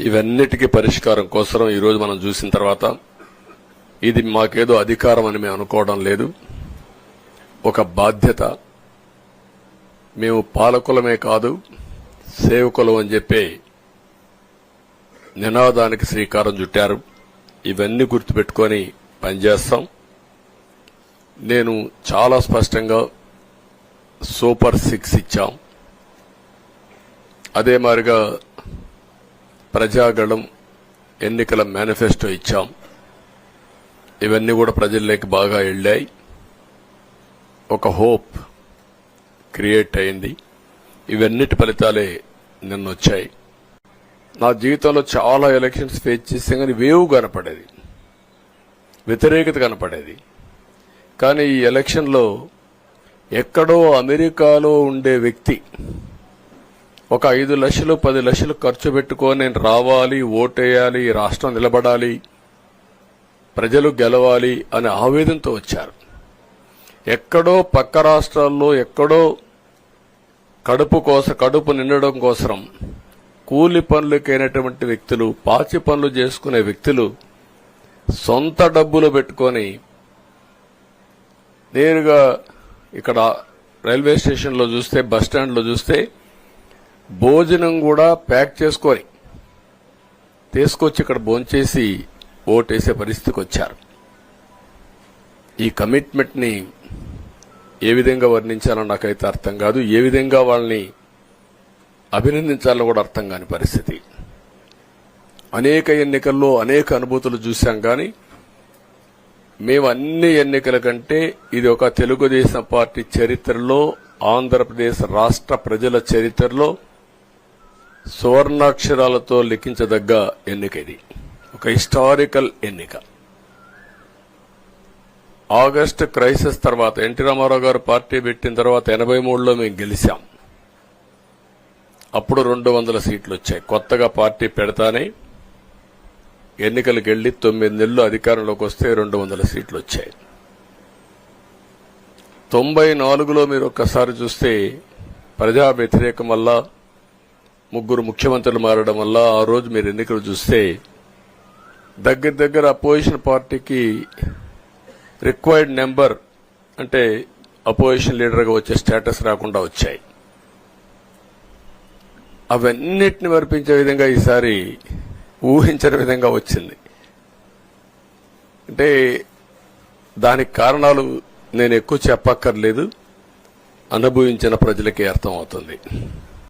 ఇవన్నిటికీ పరిష్కారం కోసం ఈరోజు మనం చూసిన తర్వాత ఇది మాకేదో అధికారం అని మేము అనుకోవడం లేదు. ఒక బాధ్యత. మేము పాలకులమే కాదు సేవకులం అని చెప్పి నినాదానికి శ్రీకారం చుట్టారు. ఇవన్నీ గుర్తుపెట్టుకొని పనిచేస్తాం. నేను చాలా స్పష్టంగా సూపర్ సిక్స్ ఇచ్చాం. అదే మాదిరిగా ప్రజాగళం ఎన్నికల మేనిఫెస్టో ఇచ్చాం. ఇవన్నీ కూడా ప్రజల్లోకి బాగా వెళ్ళాయి. ఒక హోప్ క్రియేట్ అయింది. ఇవన్నిటి ఫలితాలే నిన్న వచ్చాయి నా జీవితంలో చాలా ఎలక్షన్స్ ఫేస్ చేస్తే కానీ వేవ్ కనపడేది. వ్యతిరేకత కనపడేది. కానీ ఈ ఎలక్షన్లో ఎక్కడో అమెరికాలో ఉండే వ్యక్తి ఒక ఐదు లక్షలు పది లక్షలు ఖర్చు పెట్టుకొని నేను రావాలి ఓటేయాలి ఈ రాష్ట్రం నిలబడాలి ప్రజలు గెలవాలి అనే ఆవేదనతో వచ్చారు. ఎక్కడో పక్క రాష్ట్రాల్లో ఎక్కడో కడుపు కోస కడుపు నిండడం కోసం కూలి పనులకైనటువంటి వ్యక్తులు పాచి పనులు చేసుకునే వ్యక్తులు సొంత డబ్బులు పెట్టుకొని నేరుగా ఇక్కడ రైల్వే స్టేషన్లో చూస్తే బస్ స్టాండ్లో చూస్తే భోజనం కూడా ప్యాక్ చేసుకొని తీసుకొచ్చి ఇక్కడ భోంచేసి ఓటేసే పరిస్థితికి వచ్చారు. ఈ కమిట్మెంట్ని ఏ విధంగా వర్ణించాలో నాకైతే అర్థం కాదు. ఏ విధంగా వాళ్ళని అభినందించాలో కూడా అర్థం కాని పరిస్థితి. అనేక ఎన్నికల్లో అనేక అనుభూతులు చూశాం కానీ మేము అన్ని ఎన్నికల కంటే ఇది ఒక తెలుగుదేశం పార్టీ చరిత్రలో ఆంధ్రప్రదేశ్ రాష్ట్ర ప్రజల చరిత్రలో సువర్ణాక్షరాలతో లిఖించదగ్గ ఎన్నిక ఇది ఒక హిస్టారికల్ ఎన్నిక. ఆగస్ట్ క్రైసిస్ తర్వాత ఎన్టీ రామారావు గారు పార్టీ పెట్టిన తర్వాత ఎనభై మూడులో మేము గెలిచాం. అప్పుడు రెండు వందల సీట్లు వచ్చాయి కొత్తగా పార్టీ పెడతానే ఎన్నికలకు వెళ్ళి తొమ్మిది నెలలు అధికారంలోకి వస్తే రెండు వందల సీట్లు వచ్చాయి తొంభై నాలుగులో మీరు ఒక్కసారి చూస్తే ప్రజా వ్యతిరేకం వల్ల ముగ్గురు ముఖ్యమంత్రులు మారడం వల్ల ఆ రోజు మీరు ఎన్నికలు చూస్తే దగ్గర దగ్గర అపోజిషన్ పార్టీకి రిక్వైర్డ్ నెంబర్ అంటే అపోజిషన్ లీడర్గా వచ్చే స్టేటస్ రాకుండా వచ్చాయి. అవన్నిటిని వర్పించే విధంగా ఈసారి ఊహించని విధంగా వచ్చింది. అంటే దానికి కారణాలు నేను ఎక్కువ చెప్పక్కర్లేదు. అనుభవించిన ప్రజలకే అర్థమవుతుంది.